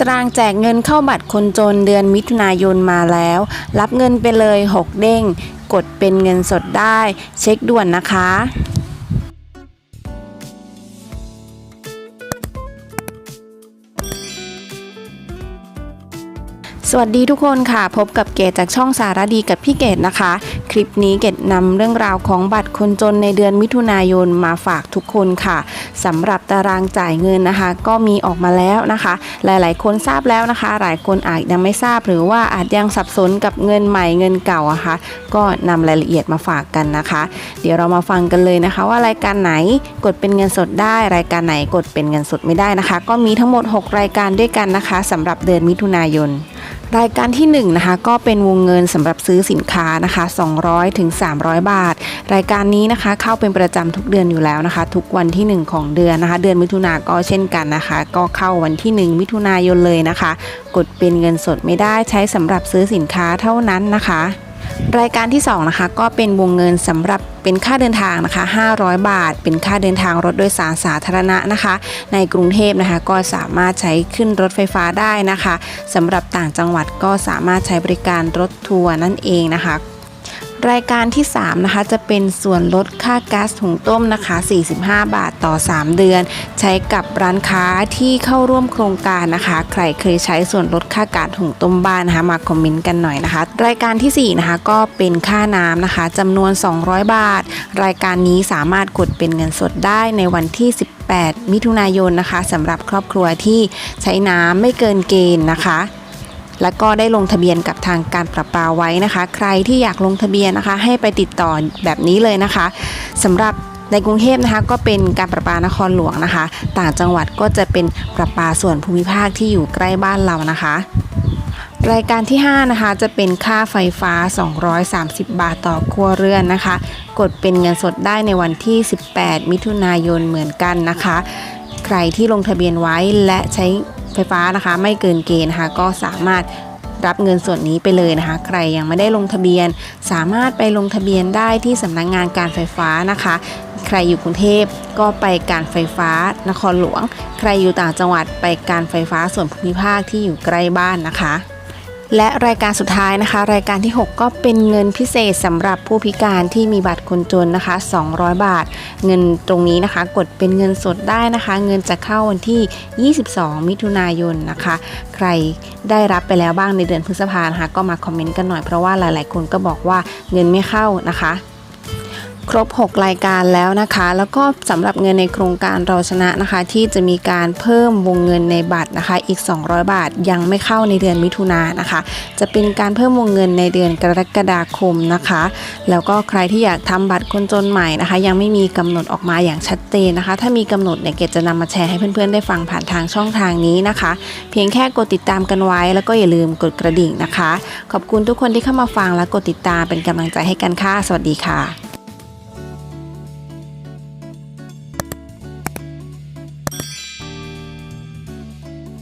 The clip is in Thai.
ตรางแจกเงินเข้าบัตรคนจนเดือนมิถุนายนมาแล้ว รับเงินไปเลย 6 เด้ง กดเป็นเงินสดได้ เช็คด่วนนะคะ สวัสดีทุกคนค่ะ พบกับเกดจากช่องสารดีกับพี่เกดนะคะ คลิปนี้เกดนำเรื่องราวของบัตรคนจนในเดือนมิถุนายนมาฝากทุกคนค่ะสำหรับตารางจ่ายเงินนะคะ ก็มีออกมาแล้วนะคะ หลายๆ คนทราบแล้วนะคะ หลายคนอาจยังไม่ทราบหรือว่าอาจยังสับสนกับเงินใหม่เงินเก่าอะคะะก็นำรายละเอียดมาฝากกันนะคะ เดี๋ยวเรามาฟังกันเลยนะคะ ว่ารายการไหนกดเป็นเงินสดได้ รายการไหนกดเป็นเงินสดไม่ได้นะคะ ก็มีทั้งหมด 6 รายการด้วยกันนะคะสำหรับเดือนมิถุนายน รายการที่1นงนะคะก็เป็นวงเงินสำหรับซื้อสินค้านะคะ 200ถึง300 บาท รายการนี้นะคะเข้าเป็นประจำทุกเดือนอยู่แล้วนะคะ ทุกวันที่ 1 ของเดือนนะคะ เดือนมิถุนาก็เช่นกันนะคะ ก็เข้าวันที่ 1 มิถุนายนเลยนะคะ กดเป็นเงินสดไม่ได้ใช้สำหรับซื้อสินค้าเท่านั้นนะคะ รายการที่2นะคะก็เป็นวงเงินสำหรับเป็นค่าเดินทางนะคะ 500 บาท เป็นค่าเดินทางรถโดยสารสาธารณะนะคะ ในกรุงเทพนะคะก็สามารถใช้ขึ้นรถไฟฟ้าได้นะคะสำหรับต่างจังหวัดก็สามารถใช้บริการรถทัวร์นั่นเองนะคะ รายการที่ 3 นะคะ จะเป็นส่วนลดค่าก๊าซถุงต้มนะคะ 45 บาทต่อ 3 เดือน ใช้กับร้านค้าที่เข้าร่วมโครงการนะคะ ใครเคยใช้ส่วนลดค่าก๊าซถุงต้มบ้านนะคะ มาคอมเมนต์กันหน่อยนะคะ รายการทีสี่4 นะคะก็เป็นค่าน้ำนะคะจำนวน 200 บาท รายการนี้สามารถกดเป็นเงินสดได้ในวันที่ 18 มิถุนายนนะคะสำหรับครอบครัวที่ใช้น้ำไม่เกินเกณฑ์นะคะ แล้วก็ได้ลงทะเบียนกับทางการประปาไว้นะคะ ใครที่อยากลงทะเบียนนะคะ ให้ไปติดต่อแบบนี้เลยนะคะสำหรับในกรุงเทพนะคะก็เป็นการประปานครหลวงนะคะ ต่างจังหวัดก็จะเป็นประปาส่วนภูมิภาคที่อยู่ใกล้บ้านเรานะคะ รายการที่ 5 นะคะ จะเป็นค่าไฟฟ้า 230 บาทต่อครัวเรือนนะคะ กดเป็นเงินสดได้ในวันที่ 18 มิถุนายนเหมือนกันนะคะ ใครที่ลงทะเบียนไว้และใช้ ไฟฟ้านะคะ ไม่เกินเกณฑ์นะคะ ก็สามารถรับเงินส่วนนี้ไปเลยนะคะ ใครยังไม่ได้ลงทะเบียน สามารถไปลงทะเบียนได้ที่สำนักงงานการไฟฟ้านะคะ ใครอยู่กรุงเทพก็ไปการไฟฟ้านครหลวง ใครอยู่ต่างจังหวัดไปการไฟฟ้าส่วนภูมิภาคที่อยู่ใกล้บ้านนะคะ และรายการสุดท้ายนะคะ รายการที่ 6 ก็เป็นเงินพิเศษสำหรับผู้พิการที่มีบัตรคนจนนะคะ 200 บาท เงินตรงนี้นะคะ กดเป็นเงินสดได้นะคะ เงินจะเข้าวันที่ 22 มิถุนายนนะคะ ใครได้รับไปแล้วบ้างในเดือนพฤษภานะคะก็มาคอมเมนต์กันหน่อยเพราะว่าหลาย ๆ คนก็บอกว่าเงินไม่เข้านะคะ ครบ 6 รายการแล้วนะคะ แล้วก็สำหรับเงินในโครงการเราชนะนะคะ ที่จะมีการเพิ่มวงเงินในบัตรนะคะ อีก 200 บาทยังไม่เข้าในเดือนมิถุนายนนะคะ จะเป็นการเพิ่มวงเงินในเดือนกรกฎาคมนะคะ แล้วก็ใครที่อยากทำบัตรคนจนใหม่นะคะ ยังไม่มีกำหนดออกมาอย่างชัดเจนนะคะ ถ้ามีกำหนดเนี่ยเกดจะนำมาแชร์ให้เพื่อนๆได้ฟังผ่านทางช่องทางนี้นะคะ เพียงแค่กดติดตามกันไว้ แล้วก็อย่าลืมกดกระดิ่งนะคะ ขอบคุณทุกคนที่เข้ามาฟังและกดติดตามเป็นกำลังใจให้กันค่ะสวัสดีค่ะ